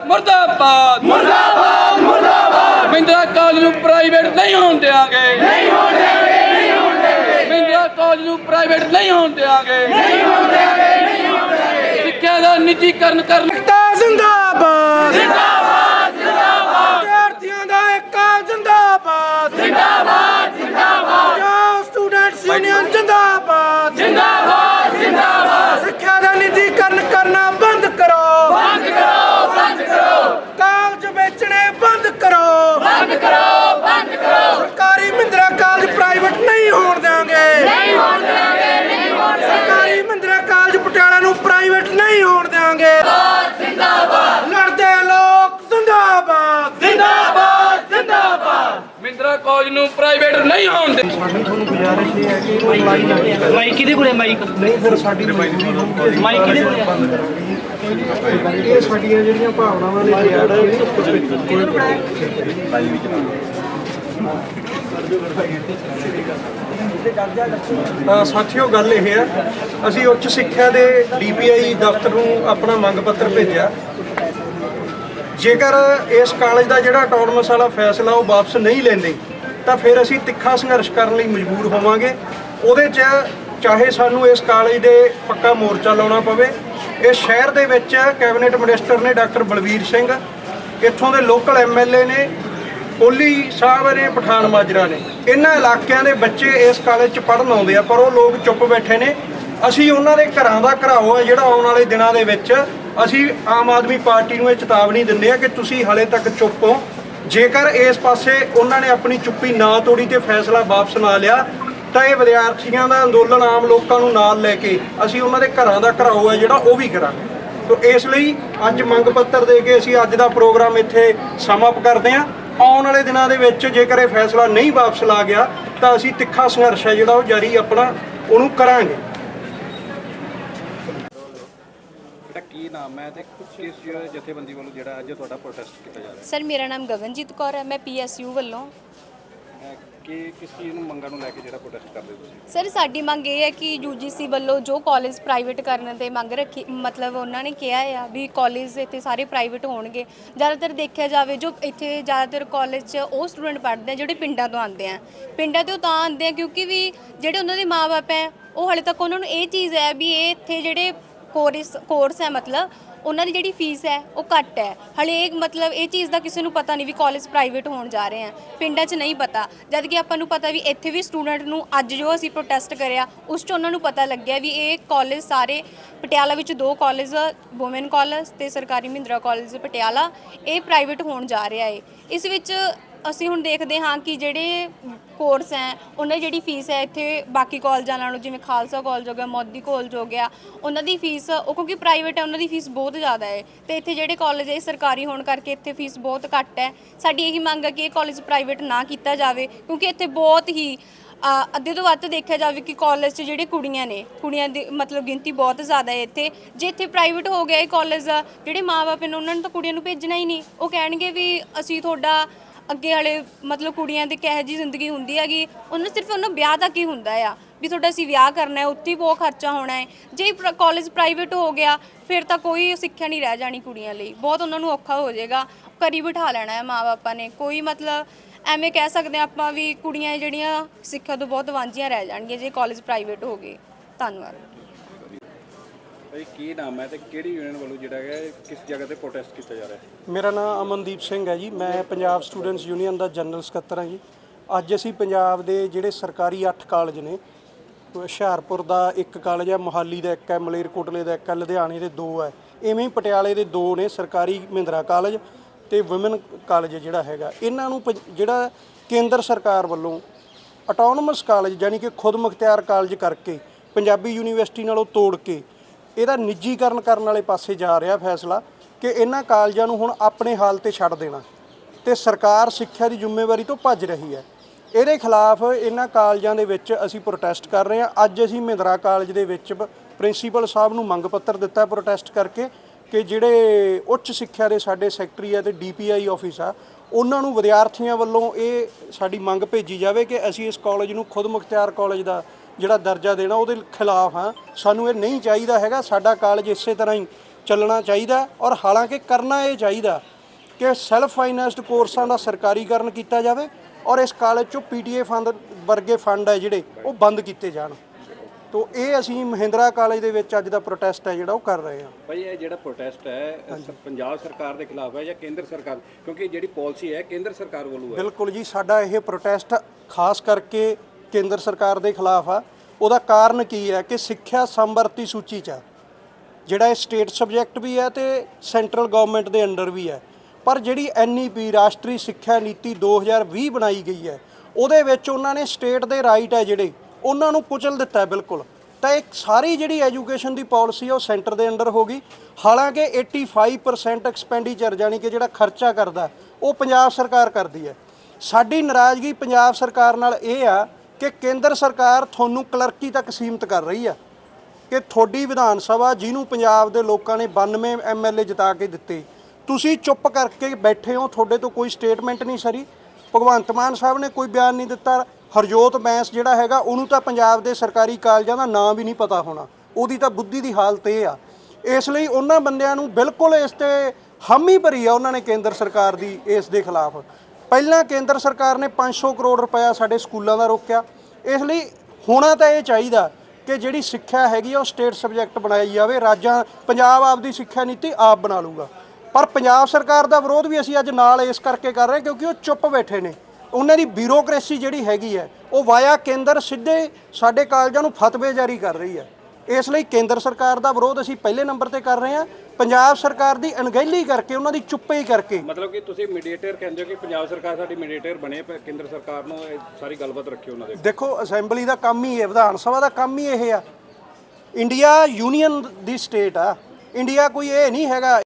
ਮੁਰਦਾਬਾਦ। ਮੁਰਦਾਬਾਦ ਮੁਰਦਾਬਾਦ। ਮਹਿੰਦਰਾ ਕਾਲਜ ਨੂੰ ਪ੍ਰਾਈਵੇਟ ਨਹੀਂ ਹੋਣ ਦੇਾਂਗੇ ਨਹੀਂ ਹੋਣ ਦੇਾਂਗੇ ਨਹੀਂ ਹੋਣ ਦੇਾਂਗੇ ਮਹਿੰਦਰਾ ਕਾਲਜ ਨੂੰ ਪ੍ਰਾਈਵੇਟ ਨਹੀਂ ਹੋਣ ਦੇਾਂਗੇ ਨਹੀਂ ਹੋਣ ਦੇਾਂਗੇ ਨਹੀਂ ਹੋਣ ਦੇਾਂਗੇ ਸਿੱਖਿਆ ਦਾ ਨਿੱਜੀਕਰਨ ਕਰਨ ਏਕਤਾ ਜ਼ਿੰਦਾਬਾਦ। ਜ਼ਿੰਦਾਬਾਦ ਜ਼ਿੰਦਾਬਾਦ। ਵਿਦਿਆਰਥੀਆਂ ਦਾ ਏਕਾ ਜ਼ਿੰਦਾਬਾਦ। ਜ਼ਿੰਦਾਬਾਦ ਜ਼ਿੰਦਾਬਾਦ ਜੋ ਸਟੂਡੈਂਟਸ ਯੂਨੀਅਨ ਜ਼ਿੰਦਾਬਾਦ ਜ਼ਿੰਦਾਬਾਦ ਜ਼ਿੰਦਾਬਾਦ ਸਿੱਖਿਆ ਦਾ ਨਿੱਜੀਕਰਨ ਕਰਨਾ ਬੰਦ ਕਰੋ ਬੰਦ ਕਰੋ ਬੰਦ ਕਰੋ ਕਾਲਜ ਵੇਚਣੇ ਬੰਦ ਕਰੋ ਬੰਦ ਕਰੋ ਬੰਦ ਕਰੋ ਸਰਕਾਰੀ ਮਹਿੰਦਰਾ ਕਾਲਜ ਪ੍ਰਾਈਵੇਟ ਨਹੀਂ ਹੋਣ ਦੇਵਾਂਗੇ ਨਹੀਂ ਹੋਣ ਦੇਵਾਂਗੇ ਨਹੀਂ ਹੋਣ ਸਰਕਾਰੀ ਮਹਿੰਦਰਾ ਕਾਲਜ ਪਟਿਆਲਾ ਨੂੰ ਪ੍ਰਾਈਵੇਟ ਨਹੀਂ ਹੋਣ ਦੇਵਾਂਗੇ ਲੜਦੇ ਲੋਕ ਜ਼ਿੰਦਾਬਾਦ ਜ਼ਿੰਦਾਬਾਦ ਮਹਿੰਦਰਾ ਕਾਲਜ ਨੂੰ ਪ੍ਰਾਈਵੇਟ ਨਹੀਂ ਹੋਣ ਦੇ। ਤੁਹਾਨੂੰ ਗੁਜ਼ਾਰਿਸ਼ ਇਹ ਹੈ ਕਿ ਆਨਲਾਈਨ ਨਾ ਕੀਤਾ ਮਾਈਕ ਕਿਹਦੇ ਕੋਲੇ ਮਾਈਕ? ਨਹੀਂ ਫਿਰ ਸਾਡੀ ਮਜਬੂਰੀ ਹੋਊਗੀ ਅਸੀਂ ਮਾਈਕ ਕਿਹਦੇ ਕੋਲੇ ਆ? ਬੰਦ ਕਰਾਂਗੇ। ਇਹ ਸਾਡੀਆਂ ਜਿਹੜੀਆਂ ਭਾਵਨਾਵਾਂ ਨੇ ਅ, ਸਾਥੀਓ ਗੱਲ ਇਹ ਹੈ ਅਸੀਂ ਉੱਚ ਸਿੱਖਿਆ ਦੇ ਡੀਪੀਆਈ ਦਫ਼ਤਰ ਨੂੰ ਆਪਣਾ ਮੰਗ ਪੱਤਰ ਭੇਜਿਆ। ਜੇਕਰ ਇਸ ਕਾਲਜ ਦਾ ਜਿਹੜਾ ਆਟੋਨਮਸ ਵਾਲਾ ਫੈਸਲਾ ਉਹ ਵਾਪਸ ਨਹੀਂ ਲੈਂਦੇ, ਤਾਂ ਫਿਰ ਅਸੀਂ ਤਿੱਖਾ ਸੰਘਰਸ਼ ਕਰਨ ਲਈ ਮਜਬੂਰ ਹੋਵਾਂਗੇ। ਉਹਦੇ 'ਚ ਚਾਹੇ ਸਾਨੂੰ ਇਸ ਕਾਲਜ ਦੇ ਪੱਕਾ ਮੋਰਚਾ ਲਾਉਣਾ ਪਵੇ, ਇਸ ਸ਼ਹਿਰ ਦੇ ਵਿੱਚ ਕੈਬਨਿਟ ਮਿਨਿਸਟਰ ਨੇ ਡਾਕਟਰ ਬਲਵੀਰ ਸਿੰਘ, ਇੱਥੋਂ ਦੇ ਲੋਕਲ ਐਮਐਲਏ ਨੇ ਕੋਲੀ ਸਾਹਿਬ ਨੇ, ਪਠਾਨ ਮਾਜਰਾ ਨੇ। ਇਹਨਾਂ ਇਲਾਕਿਆਂ ਦੇ ਬੱਚੇ ਇਸ ਕਾਲਜ 'ਚ ਪੜ੍ਹਨ ਆਉਂਦੇ ਆ, ਪਰ ਉਹ ਲੋਕ ਚੁੱਪ ਬੈਠੇ ਨੇ। ਅਸੀਂ ਉਹਨਾਂ ਦੇ ਘਰਾਂ ਦਾ ਘਰਾਓ ਆ ਜਿਹੜਾ ਆਉਣ ਵਾਲੇ ਦਿਨਾਂ ਦੇ ਵਿੱਚ ਅਸੀਂ ਆਮ ਆਦਮੀ ਪਾਰਟੀ ਨੂੰ ਇਹ ਚੇਤਾਵਨੀ ਦਿੰਦੇ ਆ ਕਿ ਤੁਸੀਂ ਹਲੇ ਤੱਕ ਚੁੱਪ ਹੋ। ਜੇਕਰ ਇਸ ਪਾਸੇ ਉਹਨਾਂ ਨੇ ਆਪਣੀ ਚੁੱਪੀ ਨਾ ਤੋੜੀ ਤੇ ਫੈਸਲਾ ਵਾਪਸ ਨਾ ਲਿਆ, ਤਾਂ ਇਹ ਵਿਦਿਆਰਥੀਆਂ ਦਾ ਅੰਦੋਲਨ ਆਮ ਲੋਕਾਂ ਨੂੰ ਨਾਲ ਲੈ ਕੇ ਅਸੀਂ ਉਹਨਾਂ ਦੇ ਘਰਾਂ ਦਾ ਘਰਾਓ ਹੈ ਜਿਹੜਾ ਉਹ ਵੀ ਕਰਾਂਗੇ। ਤੋ ਇਸ ਲਈ ਅੱਜ ਮੰਗ ਪੱਤਰ ਦੇ ਕੇ ਅਸੀਂ ਅੱਜ ਦਾ ਪ੍ਰੋਗਰਾਮ ਇੱਥੇ ਸਮਾਪਤ ਕਰਦੇ ਹਾਂ। ਆਉਣ ਵਾਲੇ ਦਿਨਾਂ ਦੇ ਵਿੱਚ ਜੇਕਰ ਇਹ ਫੈਸਲਾ ਨਹੀਂ ਵਾਪਸ ਲਾ ਗਿਆ, ਤਾਂ ਅਸੀਂ ਤਿੱਖਾ ਸੰਘਰਸ਼ ਹੈ ਜਿਹੜਾ ਉਹ ਜਾਰੀ ਆਪਣਾ, ਉਹਨੂੰ ਕਰਾਂਗੇ। ਬੇਟਾ ਕੀ ਨਾਮ ਹੈ ਤੇ ਕਿਸ ਜਥੇਬੰਦੀ ਵੱਲੋਂ ਜਿਹੜਾ ਅੱਜ ਤੁਹਾਡਾ ਪ੍ਰੋਟੈਸਟ ਕੀਤਾ ਜਾ ਰਿਹਾ ਸਰ ਮੇਰਾ ਨਾਮ ਗਗਨਜੀਤ ਕੌਰ ਹੈ ਮੈਂ ਪੀਐਸਯੂ ਵੱਲੋਂ। ਹੈ ਕਿ ਕਿਸ ਚੀਜ਼ ਨੂੰ ਮੰਗਾਂ ਨੂੰ ਲੈ ਕੇ ਜਿਹੜਾ ਪ੍ਰੋਟੈਸਟ ਕਰਦੇ ਹੋ ਤੁਸੀਂ? ਸਰ ਸਾਡੀ ਮੰਗ ਇਹ ਹੈ ਕਿ ਯੂਜੀਸੀ ਵੱਲੋਂ ਜੋ ਕਾਲਜ ਪ੍ਰਾਈਵੇਟ ਕਰਨ ਦੇ ਮੰਗ ਰੱਖੀ ਮਤਲਬ ਉਹਨਾਂ ਨੇ ਕਿਹਾ ਆ ਵੀ ਕਾਲਜ ਇੱਥੇ ਸਾਰੇ ਪ੍ਰਾਈਵੇਟ ਹੋਣਗੇ। ਜ਼ਿਆਦਾਤਰ ਦੇਖਿਆ ਜਾਵੇ ਜੋ ਇੱਥੇ ਜ਼ਿਆਦਾਤਰ ਕਾਲਜ 'ਚ ਉਹ ਸਟੂਡੈਂਟ ਪੜ੍ਹਦੇ ਆ ਜਿਹੜੇ ਪਿੰਡਾਂ ਤੋਂ ਆਉਂਦੇ ਆ। ਪਿੰਡਾਂ ਤੋਂ ਤਾਂ ਆਉਂਦੇ ਆ ਕਿਉਂਕਿ ਵੀ ਜਿਹੜੇ ਉਹਨਾਂ ਦੇ ਮਾਪੇ ਹੈ ਉਹ ਹਲੇ ਤੱਕ ਉਹਨਾਂ ਨੂੰ ਇਹ ਚੀਜ਼ ਹੈ ਵੀ ਇਹ ਇੱਥੇ ਜਿਹੜੇ ਕੋਰਸ ਕੋਰਸ ਹੈ ਮਤਲਬ, ਉਹਨਾਂ ਦੀ ਜਿਹੜੀ ਫੀਸ ਹੈ, ਉਹ ਘੱਟ ਹੈ। ਹਲੇ ਇਹ ਮਤਲਬ ਇਹ ਚੀਜ਼ ਦਾ ਕਿਸੇ ਨੂੰ ਪਤਾ ਨਹੀਂ ਵੀ ਕਾਲਜ ਪ੍ਰਾਈਵੇਟ ਹੋਣ ਜਾ ਰਹੇ ਆ ਪਿੰਡਾਂ 'ਚ ਨਹੀਂ ਪਤਾ। ਜਦ ਕਿ ਆਪਾਂ ਨੂੰ ਪਤਾ ਵੀ ਇੱਥੇ ਵੀ ਸਟੂਡੈਂਟ ਨੂੰ ਅੱਜ ਜੋ ਅਸੀਂ ਪ੍ਰੋਟੈਸਟ ਕਰਿਆ, ਉਸ 'ਚ ਉਹਨਾਂ ਨੂੰ ਪਤਾ ਲੱਗਿਆ ਵੀ ਇਹ ਕਾਲਜ ਸਾਰੇ ਪਟਿਆਲਾ ਵਿੱਚ ਦੋ ਕਾਲਜ ਵੂਮਨ ਕਾਲਜ ਤੇ ਸਰਕਾਰੀ ਮਹਿੰਦਰਾ ਕਾਲਜ ਪਟਿਆਲਾ, ਇਹ ਪ੍ਰਾਈਵੇਟ ਹੋਣ ਜਾ ਰਿਹਾ ਏ। ਇਸ ਵਿੱਚ ਅਸੀਂ ਹੁਣ ਦੇਖਦੇ ਹਾਂ ਕਿ ਜਿਹੜੇ ਕੋਰਸ ਹੈ ਉਹਨਾਂ ਦੀ ਜਿਹੜੀ ਫੀਸ ਹੈ ਇੱਥੇ ਬਾਕੀ ਕਾਲਜਾਂ ਨਾਲੋਂ ਜਿਵੇਂ ਖਾਲਸਾ ਕਾਲਜ ਹੋ ਗਿਆ ਮੋਦੀ ਕਾਲਜ ਹੋ ਗਿਆ ਉਹਨਾਂ ਦੀ ਫੀਸ ਉਹ ਕਿਉਂਕਿ ਪ੍ਰਾਈਵੇਟ ਹੈ ਉਹਨਾਂ ਦੀ ਫੀਸ ਬਹੁਤ ਜ਼ਿਆਦਾ ਹੈ। ਤੇ ਇੱਥੇ ਜਿਹੜੇ ਕਾਲਜ ਹੈ ਇਹ ਸਰਕਾਰੀ ਹੋਣ ਕਰਕੇ ਇੱਥੇ ਫੀਸ ਬਹੁਤ ਘੱਟ ਹੈ। ਸਾਡੀ ਇਹੀ ਮੰਗ ਹੈ ਕਿ ਇਹ ਕਾਲਜ ਪ੍ਰਾਈਵੇਟ ਨਾ ਕੀਤਾ ਜਾਵੇ ਕਿਉਂਕਿ ਇੱਥੇ ਬਹੁਤ ਹੀ ਅ, ਅੱਧੇ ਤੋਂ ਵੱਧ ਦੇਖਿਆ ਜਾਵੇ ਕਿ ਕਾਲਜ 'ਚ ਜਿਹੜੇ ਕੁੜੀਆਂ ਨੇ ਕੁੜੀਆਂ ਦੀ ਮਤਲਬ ਗਿਣਤੀ ਬਹੁਤ ਜ਼ਿਆਦਾ ਹੈ ਇੱਥੇ। ਜੇ ਇੱਥੇ ਪ੍ਰਾਈਵੇਟ ਹੋ ਗਿਆ ਇਹ ਕਾਲਜ ਜਿਹੜੇ ਮਾਪੇ ਨੇ ਉਹਨਾਂ ਨੂੰ ਤਾਂ ਕੁੜੀਆਂ ਨੂੰ ਭੇਜਣਾ ਹੀ ਨਹੀਂ। ਉਹ ਕਹਿਣਗੇ ਵੀ ਅਸੀਂ ਤੁਹਾਡਾ ਅੱਗੇ ਵਾਲੇ ਮਤਲਬ ਕੁੜੀਆਂ ਦੀ ਕਿਹੋ ਜੀ ਜ਼ਿੰਦਗੀ ਹੁੰਦੀ ਹੈਗੀ, ਉਹਨੂੰ ਸਿਰਫ ਉਹਨੂੰ ਵਿਆਹ ਤੱਕ ਹੀ ਹੁੰਦਾ ਆ, ਵੀ ਤੁਹਾਡਾ ਅਸੀਂ ਵਿਆਹ ਕਰਨਾ ਹੈ, ਉੱਥੇ ਹੀ ਬਹੁਤ ਖਰਚਾ ਹੋਣਾ ਹੈ। ਜੇ ਕਾਲਜ ਪ੍ਰਾਈਵੇਟ ਹੋ ਗਿਆ, ਫਿਰ ਤਾਂ ਕੋਈ ਸਿੱਖਿਆ ਨਹੀਂ ਰਹਿ ਜਾਣੀ ਕੁੜੀਆਂ ਲਈ। ਬਹੁਤ ਉਹਨਾਂ ਨੂੰ ਔਖਾ ਹੋ ਜਾਏਗਾ, ਘਰੀ ਬਿਠਾ ਲੈਣਾ ਹੈ ਮਾਪੇ ਨੇ। ਕੋਈ ਮਤਲਬ ਐਵੇਂ ਕਹਿ ਸਕਦੇ ਹਾਂ ਆਪਾਂ ਵੀ ਕੁੜੀਆਂ ਜਿਹੜੀਆਂ ਸਿੱਖਿਆ ਤੋਂ ਬਹੁਤ ਵਾਂਝੀਆਂ ਰਹਿ ਜਾਣਗੀਆਂ ਜੇ ਕਾਲਜ ਪ੍ਰਾਈਵੇਟ ਹੋ ਗਏ। ਧੰਨਵਾਦ। ਭਾਈ ਕੀ ਨਾਮ ਹੈ ਤੇ ਕਿਹੜੀ ਯੂਨੀਅਨ ਵੱਲੋਂ ਜਿਹੜਾ ਹੈ ਕਿਸ ਜਗ੍ਹਾ ਤੇ ਪ੍ਰੋਟੈਸਟ ਕੀਤਾ ਜਾ ਰਿਹਾ ਹੈ? ਮੇਰਾ ਨਾਮ ਅਮਨਦੀਪ ਸਿੰਘ ਹੈ ਜੀ। ਮੈਂ ਪੰਜਾਬ ਸਟੂਡੈਂਟਸ ਯੂਨੀਅਨ ਦਾ ਜਨਰਲ ਸਕੱਤਰ ਹਾਂ ਜੀ। ਅੱਜ ਅਸੀਂ ਪੰਜਾਬ ਦੇ ਜਿਹੜੇ ਸਰਕਾਰੀ 8 ਕਾਲਜ ਨੇ, ਹੁਸ਼ਿਆਰਪੁਰ ਦਾ ਇੱਕ ਕਾਲਜ ਹੈ, ਮੋਹਾਲੀ ਦਾ ਇੱਕ ਹੈ, ਮਲੇਰਕੋਟਲੇ ਦਾ ਇੱਕ ਹੈ, ਲੁਧਿਆਣੇ ਦੇ ਦੋ ਹੈ। ਇਵੇਂ ਹੀ ਪਟਿਆਲੇ ਦੇ ਦੋ ਨੇ ਸਰਕਾਰੀ ਮਹਿੰਦਰਾ ਕਾਲਜ ਤੇ ਔਮਨ ਕਾਲਜ ਜਿਹੜਾ ਹੈਗਾ। ਇਹਨਾਂ ਨੂੰ ਪੰਜ- ਜਿਹੜਾ ਕੇਂਦਰ ਸਰਕਾਰ ਵੱਲੋਂ ਆਟੋਨਮਸ ਕਾਲਜ ਯਾਨੀ ਕਿ ਖੁਦ ਮੁਖਤਿਆਰ ਕਾਲਜ ਕਰਕੇ, ਪੰਜਾਬੀ ਯੂਨੀਵਰਸਿਟੀ ਨਾਲੋਂ ਤੋੜ ਕੇ ਇਹਦਾ ਨਿੱਜੀਕਰਨ ਕਰਨ ਵਾਲੇ ਪਾਸੇ ਜਾ ਰਿਹਾ ਫੈਸਲਾ ਕਿ ਇਹਨਾਂ ਕਾਲਜਾਂ ਨੂੰ ਹੁਣ ਆਪਣੇ ਹਾਲ ਤੇ ਛੱਡ ਦੇਣਾ। ਤੇ ਸਰਕਾਰ ਸਿੱਖਿਆ ਦੀ ਜ਼ਿੰਮੇਵਾਰੀ ਤੋਂ ਭੱਜ ਰਹੀ ਹੈ। ਇਹਦੇ ਖਿਲਾਫ ਇਹਨਾਂ ਕਾਲਜਾਂ ਦੇ ਵਿੱਚ ਅਸੀਂ ਪ੍ਰੋਟੈਸਟ ਕਰ ਰਹੇ ਹਾਂ। ਅੱਜ ਅਸੀਂ ਮਹਿੰਦਰਾ ਕਾਲਜ ਦੇ ਵਿੱਚ ਪ੍ਰਿੰਸੀਪਲ ਸਾਹਿਬ ਨੂੰ ਮੰਗ ਪੱਤਰ ਦਿੱਤਾ ਪ੍ਰੋਟੈਸਟ ਕਰਕੇ ਕਿ ਜਿਹੜੇ ਉੱਚ ਸਿੱਖਿਆ ਦੇ ਸਾਡੇ ਸੈਕਟਰੀ ਆ ਤੇ ਡੀਪੀਆਈ ਆਫਿਸ ਆ, ਉਹਨਾਂ ਨੂੰ ਵਿਦਿਆਰਥੀਆਂ ਵੱਲੋਂ ਇਹ ਸਾਡੀ ਮੰਗ ਭੇਜੀ ਜਾਵੇ ਕਿ ਅਸੀਂ ਇਸ ਕਾਲਜ ਨੂੰ ਖੁਦ ਮੁਖਤਿਆਰ ਕਾਲਜ ਦਾ ਜਿਹੜਾ ਦਰਜਾ ਦੇਣਾ ਉਹਦੇ ਖਿਲਾਫ ਹਾਂ। ਸਾਨੂੰ ਇਹ ਨਹੀਂ ਚਾਹੀਦਾ ਹੈਗਾ। ਸਾਡਾ ਕਾਲਜ ਇਸੇ ਤਰ੍ਹਾਂ ਹੀ ਚੱਲਣਾ ਚਾਹੀਦਾ ਔਰ ਹਾਲਾਂਕਿ ਕਰਨਾ ਇਹ ਚਾਹੀਦਾ ਕਿ ਸੈਲਫ ਫਾਈਨੈਂਸਡ ਕੋਰਸਾਂ ਦਾ ਸਰਕਾਰੀਕਰਨ ਕੀਤਾ ਜਾਵੇ ਔਰ ਇਸ ਕਾਲਜ ਚੋਂ ਪੀਟੀਏ ਫੰਡ ਵਰਗੇ ਫੰਡ ਹੈ ਜਿਹੜੇ ਉਹ ਬੰਦ ਕੀਤੇ ਜਾਣ। ਤੋ ਇਹ ਅਸੀਂ ਮਹਿੰਦਰਾ ਕਾਲਜ ਦੇ ਵਿੱਚ ਅੱਜ ਦਾ ਪ੍ਰੋਟੈਸਟ ਹੈ ਜਿਹੜਾ ਉਹ ਕਰ ਰਹੇ ਹਾਂ। ਭਾਈ ਇਹ ਜਿਹੜਾ ਪ੍ਰੋਟੈਸਟ ਹੈ ਪੰਜਾਬ ਸਰਕਾਰ ਦੇ ਖਿਲਾਫ ਹੈ ਜਾਂ ਕੇਂਦਰ ਸਰਕਾਰ? ਕਿਉਂਕਿ ਜਿਹੜੀ ਪਾਲਿਸੀ ਹੈ ਕੇਂਦਰ ਸਰਕਾਰ ਵੱਲੋਂ ਹੈ। ਬਿਲਕੁਲ ਜੀ ਸਾਡਾ ਇਹ ਪ੍ਰੋਟੈਸਟ ਖਾਸ ਕਰਕੇ ਕੇਂਦਰ ਸਰਕਾਰ ਦੇ ਖਿਲਾਫ ਆ, ਉਹਦਾ ਕਾਰਨ ਕੀ ਹੈ ਕਿ ਸਿੱਖਿਆ ਸੰਵਰਤੀ ਸੂਚੀ 'ਚ ਆ। ਜਿਹੜਾ ਇਹ ਸਟੇਟ ਸਬਜੈਕਟ ਵੀ ਹੈ ਤੇ ਸੈਂਟਰਲ ਗਵਰਨਮੈਂਟ ਦੇ ਅੰਡਰ ਵੀ ਹੈ। ਪਰ ਜਿਹੜੀ ਐਨਈਪੀ ਰਾਸ਼ਟਰੀ ਸਿੱਖਿਆ ਨੀਤੀ 2020 ਬਣਾਈ ਗਈ ਹੈ, ਉਹਦੇ ਵਿੱਚ ਉਹਨਾਂ ਨੇ ਸਟੇਟ ਦੇ ਰਾਈਟ ਹੈ ਜਿਹੜੇ, ਉਹਨਾਂ ਨੂੰ ਕੁਚਲ ਦਿੱਤਾ ਬਿਲਕੁਲ। ਤਾਂ ਇਹ ਸਾਰੀ ਜਿਹੜੀ ਐਜੂਕੇਸ਼ਨ ਦੀ ਪਾਲਿਸੀ ਆ, ਉਹ ਸੈਂਟਰ ਦੇ ਅੰਡਰ ਹੋ ਗਈ। ਹਾਲਾਂਕਿ 85% ਐਕਸਪੈਂਡੀਚਰ ਜਾਨੀ ਕਿ ਜਿਹੜਾ ਖਰਚਾ ਕਰਦਾ, ਉਹ ਪੰਜਾਬ ਸਰਕਾਰ ਕਰਦੀ ਹੈ। ਸਾਡੀ ਨਾਰਾਜ਼ਗੀ ਪੰਜਾਬ ਸਰਕਾਰ ਨਾਲ ਇਹ ਆ ਕਿ ਕੇਂਦਰ ਸਰਕਾਰ ਤੁਹਾਨੂੰ ਕਲਰਕੀ ਤੱਕ ਸੀਮਿਤ ਕਰ ਰਹੀ ਆ ਕਿ ਤੁਹਾਡੀ ਵਿਧਾਨ ਸਭਾ ਜਿਹਨੂੰ ਪੰਜਾਬ ਦੇ ਲੋਕਾਂ ਨੇ 92 ਐਮਐਲਏ ਜਿਤਾ ਕੇ ਦਿੱਤੇ, ਤੁਸੀਂ ਚੁੱਪ ਕਰਕੇ ਬੈਠੇ ਹੋ, ਤੁਹਾਡੇ ਤੋਂ ਕੋਈ ਸਟੇਟਮੈਂਟ ਨਹੀਂ ਸਰੀ। ਭਗਵੰਤ ਮਾਨ ਸਾਹਿਬ ਨੇ ਕੋਈ ਬਿਆਨ ਨਹੀਂ ਦਿੱਤਾ, ਹਰਜੋਤ ਬੈਂਸ ਜਿਹੜਾ ਹੈਗਾ, ਉਹਨੂੰ ਤਾਂ ਪੰਜਾਬ ਦੇ ਸਰਕਾਰੀ ਕਾਲਜਾਂ ਦਾ ਨਾਂ ਵੀ ਨਹੀਂ ਪਤਾ ਹੋਣਾ। ਉਹਦੀ ਤਾਂ ਬੁੱਧੀ ਦੀ ਹਾਲਤ ਇਹ ਆ। ਇਸ ਲਈ ਉਹਨਾਂ ਬੰਦਿਆਂ ਨੂੰ ਬਿਲਕੁਲ ਇਸ ਤੇ ਹਾਮੀ ਭਰੀ ਆ ਉਹਨਾਂ ਨੇ ਕੇਂਦਰ ਸਰਕਾਰ ਦੀ ਇਸ ਦੇ ਖਿਲਾਫ। ਪਹਿਲਾਂ ਕੇਂਦਰ ਸਰਕਾਰ ਨੇ 500 ਕਰੋੜ ਰੁਪਇਆ ਸਾਡੇ ਸਕੂਲਾਂ ਦਾ ਰੋਕਿਆ। ਇਸ ਲਈ ਹੋਣਾ ਤਾਂ ਇਹ ਚਾਹੀਦਾ ਕਿ ਜਿਹੜੀ ਸਿੱਖਿਆ ਹੈਗੀ ਆ, ਉਹ ਸਟੇਟ ਸਬਜੈਕਟ ਬਣਾਈ ਜਾਵੇ। ਰਾਜਾਂ, ਪੰਜਾਬ ਆਪਦੀ ਸਿੱਖਿਆ ਨੀਤੀ ਆਪ ਬਣਾ ਲੂਗਾ ਪਰ ਪੰਜਾਬ ਸਰਕਾਰ ਦਾ ਵਿਰੋਧ ਵੀ ਅਸੀਂ ਅੱਜ ਨਾਲ ਇਸ ਕਰਕੇ ਕਰ ਰਹੇ ਕਿਉਂਕਿ ਉਹ ਚੁੱਪ ਬੈਠੇ ਨੇ। ਉਹਨਾਂ ਦੀ ਬਿਊਰੋਕ੍ਰੇਸੀ ਜਿਹੜੀ ਹੈਗੀ ਹੈ, ਉਹ ਵਾਇਆ ਕੇਂਦਰ ਸਿੱਧੇ ਸਾਡੇ ਕਾਲਜਾਂ ਨੂੰ ਫਤਵੇ ਜਾਰੀ ਕਰ ਰਹੀ ਹੈ। ਇਸ ਲਈ ਕੇਂਦਰ ਸਰਕਾਰ ਦਾ ਵਿਰੋਧ ਅਸੀਂ ਪਹਿਲੇ ਨੰਬਰ ਤੇ ਕਰ ਰਹੇ ਹਾਂ। ਪੰਜਾਬ ਸਰਕਾਰ ਦੀ ਅਣਗਹਿਲੀ ਕਰਕੇ ਉਹਨਾਂ ਦੀ ਚੁੱਪੇ ਕਰਕੇ। ਮਤਲਬ ਕਿ ਤੁਸੀਂ ਮੀਡੀਏਟਰ ਕਹਿੰਦੇ ਹੋ ਕਿ ਪੰਜਾਬ ਸਰਕਾਰ ਸਾਡੀ ਮੀਡੀਏਟਰ ਬਣੇ ਪਰ ਕੇਂਦਰ ਸਰਕਾਰ ਨੂੰ ਇਹ ਸਾਰੀ ਗੱਲਬਾਤ ਰੱਖੀ ਉਹਨਾਂ ਦੇ ਦੇਖੋ ਅਸੈਂਬਲੀ ਦਾ ਕੰਮ ਹੀ ਹੈ ਵਿਧਾਨ ਸਭਾ ਦਾ ਕੰਮ ਹੀ ਇਹ ਆ। ਇੰਡੀਆ ਯੂਨੀਅਨ ਦੀ ਸਟੇਟ ਆ। ਇੰਡੀਆ ਕੋਈ ਇਹ ਨਹੀਂ ਹੈਗਾ।